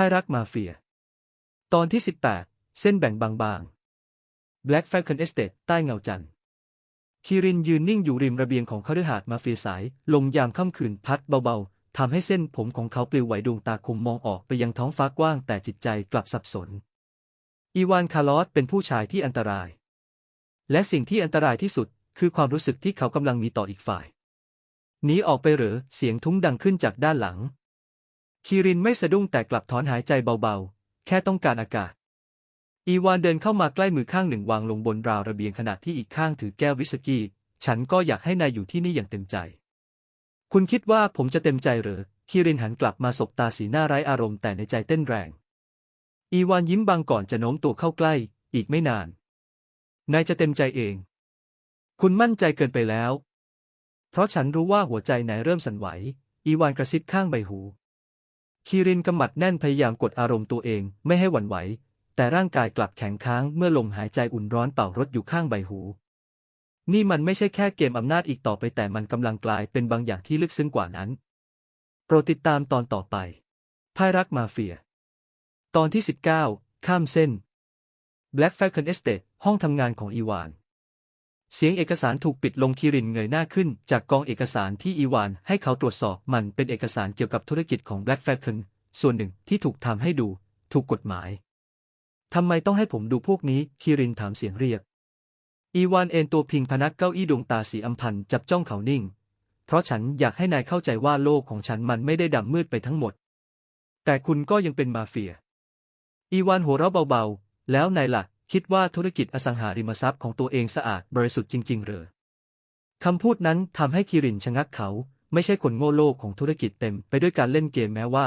พ่ายรักมาเฟีย ตอนที่ 18 เส้นแบ่งบางๆ Black Falcon Estate ใต้เงาจันทร์คีรินยืนนิ่งอยู่ริมระเบียงของคฤหาสน์มาเฟียสาย ลมยามค่ำคืนพัดเบาๆทำให้เส้นผมของเขาปลิวไหวดวงตาคมมองออกไปยังท้องฟ้ากว้างแต่จิตใจกลับสับสน อีวานคาร์ลอสเป็นผู้ชายที่อันตราย และสิ่งที่อันตรายที่สุด คือความรู้สึกที่เขากำลังมีต่ออีกฝ่ายหนีออกไปเหรอเสียงทุ้งดังขึ้นจากด้านหลัง คีรินไม่สะดุ้งแต่กลับถอนหายใจเบาๆ แค่ต้องการอากาศ อีวานเดินเข้ามาใกล้มือข้างหนึ่งวางลงบนราวระเบียงขณะที่อีกข้างถือแก้ววิสกี้ ฉันก็อยากให้นายอยู่ที่นี่อย่างเต็มใจ คุณคิดว่าผมจะเต็มใจเหรอคีรินหันกลับมาสบตาสีหน้าไร้อารมณ์แต่ในใจเต้นแรง อีวานยิ้มบางก่อนจะโน้มตัวเข้าใกล้ อีกไม่นาน นายจะเต็มใจเอง คุณมั่นใจเกินไปแล้ว เพราะฉันรู้ว่าหัวใจนายเริ่มสั่นไหว อีวานกระซิบข้างใบหู คีรินกำมัดแน่นพยายามกดอารมณ์ตัวเองไม่ให้หวั่นไหว แต่ร่างกายกลับแข็งค้างเมื่อลมหายใจอุ่นร้อนเป่ารถอยู่ข้างใบหู นี่มันไม่ใช่แค่เกมอำนาจอีกต่อไปแต่มันกำลังกลายเป็นบางอย่างที่ลึกซึ้งกว่านั้น โปรดติดตามตอนต่อไปพ่ายรักมาเฟีย ตอนที่ 19 ข้ามเส้น Black Falcon Estate ห้องทำงานของอีวาน เสียงเอกสารถูกปิดลงคีรินเงยหน้าขึ้น จากกองเอกสารที่อีวานให้เขาตรวจสอบมันเป็นเอกสารเกี่ยวกับธุรกิจของ Black Falcon ส่วนหนึ่งที่ถูกทำให้ดู ถูกกฎหมายทำไมต้องให้ผมดูพวกนี้คีรินถามเสียงเรียบอีวานเอนตัวพิงพนักเก้าอี้ดวงตาสีอำพันจับจ้องเขานิ่ง เพราะฉันอยากให้นายเข้าใจว่าโลกของฉันมันไม่ได้ดำมืดไปทั้งหมด แต่คุณก็ยังเป็นมาเฟีย อีวานหัวเราะเบาๆ แล้วนายล่ะ คิดว่าธุรกิจอสังหาริมทรัพย์ของตัวเองสะอาดบริสุทธิ์จริงๆเหรอคำพูดนั้นทำให้คิรินชะงักเขา ไม่ใช่คนโง่โลกของธุรกิจเต็มไปด้วยการเล่นเกมแม้ว่า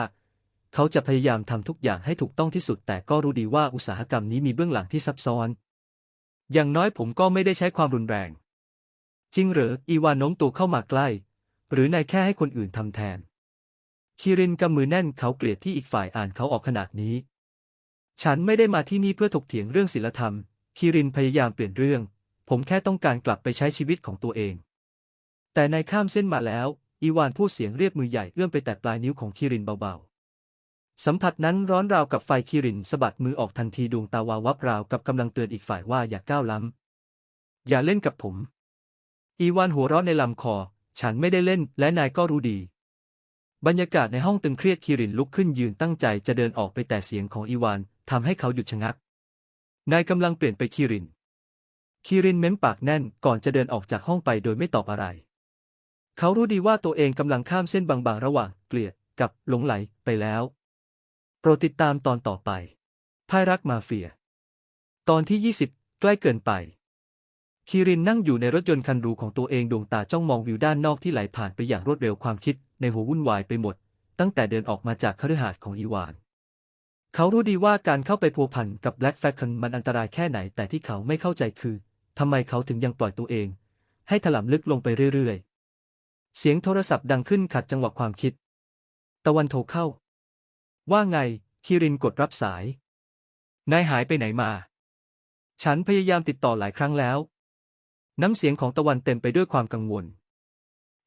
เขาจะพยายามทำทุกอย่างให้ถูกต้องที่สุด แต่ก็รู้ดีว่าอุตสาหกรรมนี้มีเบื้องหลังที่ซับซ้อน อย่างน้อยผมก็ไม่ได้ใช้ความรุนแรง จริงเหรออีวานโน้มตัวเข้ามาใกล้ หรือนายแค่ให้คนอื่นทำแทนคิรินกำมือแน่นเขาเกลียดที่อีกฝ่ายอ่านเขาออกขนาดนี้ ฉันไม่ได้มาที่นี่เพื่อถกเถียงเรื่องศีลธรรม คิรินพยายามเปลี่ยนเรื่อง ผมแค่ต้องการกลับไปใช้ชีวิตของตัวเอง แต่นายข้ามเส้นมาแล้ว อีวานพูดเสียงเรียบมือใหญ่เอื้อมไปแตะปลายนิ้วของคิรินเบาๆ สัมผัสนั้นร้อนราวกับไฟคิรินสะบัดมือออกทันทีดวงตาวาววับราวกับกำลังเตือนอีกฝ่ายว่าอย่าก้าวล้ำ อย่าเล่นกับผม อีวานหัวเราะในลำคอ ฉันไม่ได้เล่น และนายก็รู้ดีบรรยากาศในห้องตึงเครียดคิรินลุกขึ้นยืนตั้งใจจะเดินออกไปแต่เสียงของอีวาน ทำให้เขาหยุดชะงัก นายกำลังเปลี่ยนไปคิรินคิรินเม้มปากแน่นก่อนจะเดินออกจากห้องไปโดยไม่ตอบอะไร เขารู้ดีว่าตัวเองกำลังข้ามเส้นบางๆ ระหว่างเกลียดกับหลงไหลไปแล้ว โปรดติดตามตอนต่อไปพ่ายรักมาเฟีย ตอนที่ 20 ใกล้เกินไปคิรินนั่งอยู่ในรถยนต์คันหรูของตัวเองดวงตาจ้องมองวิวด้านนอกที่ไหลผ่านไปอย่างรวดเร็วความคิดในหัววุ่นวายไปหมด ตั้งแต่เดินออกมาจากคฤหาสน์ของอีวาน เขารู้ดีว่าการเข้าไปพัวพันกับ Black Falcon มันอันตรายแค่ไหนแต่ที่เขาไม่เข้าใจคือทำไมเขาถึงยังปล่อยตัวเอง ให้ถลำลึกลงไปเรื่อยๆ เสียงโทรศัพท์ดังขึ้นขัดจังหวะความคิด ตะวันโทรเข้า ว่าไง คิรินกดรับสาย นายหายไปไหนมา ฉันพยายามติดต่อหลายครั้งแล้ว น้ำเสียงของตะวันเต็มไปด้วยความกังวล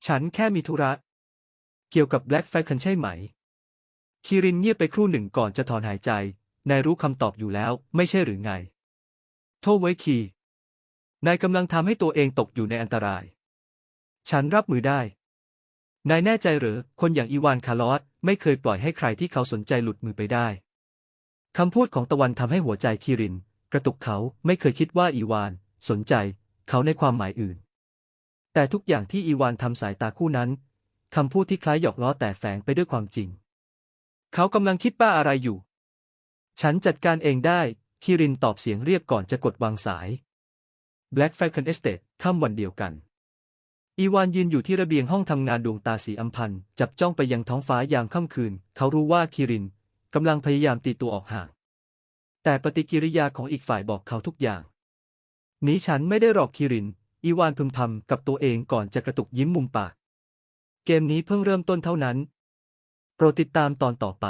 ฉันแค่มีธุระ เกี่ยวกับ Black Falcon ใช่ไหม คิรินเงียบไปครู่หนึ่งก่อนจะถอนหายใจ นายรู้คำตอบอยู่แล้ว ไม่ใช่หรือไง โทษไว้คี นายกำลังทำให้ตัวเองตกอยู่ในอันตราย ฉันรับมือได้ นายแน่ใจหรือคนอย่างอีวานคาร์ลอสไม่เคยปล่อยให้ใครที่เขาสนใจหลุดมือไปได้คำพูดของตะวันทำให้หัวใจคิริน กระตุกเขาไม่เคยคิดว่าอีวาน สนใจ เขาในความหมายอื่น แต่ทุกอย่างที่อีวานทำสายตาคู่นั้นคำพูดที่คล้ายหยอกล้อแต่แฝงไปด้วยความจริง เขากำลังคิดบ้าอะไรอยู่ ฉันจัดการเองได้ คิรินตอบเสียงเรียบก่อนจะกดวางสาย Black Falcon Estate ค่ำวันเดียวกัน อีวานยืนอยู่ที่ระเบียงห้องทำงานดวงตาสีอำพันจับจ้องไปยังท้องฟ้ายามค่ำคืน เขารู้ว่าคิรินกำลังพยายามตีตัวออกห่าง แต่ปฏิกิริยาของอีกฝ่ายบอกเขาทุกอย่าง นีฉันไม่ได้หรอกคิริน อีวานพึมพำกับตัวเองก่อนจะกระตุกยิ้มมุมปาก เกมนี้เพิ่งเริ่มต้นเท่านั้น โปรดติดตามตอนต่อไป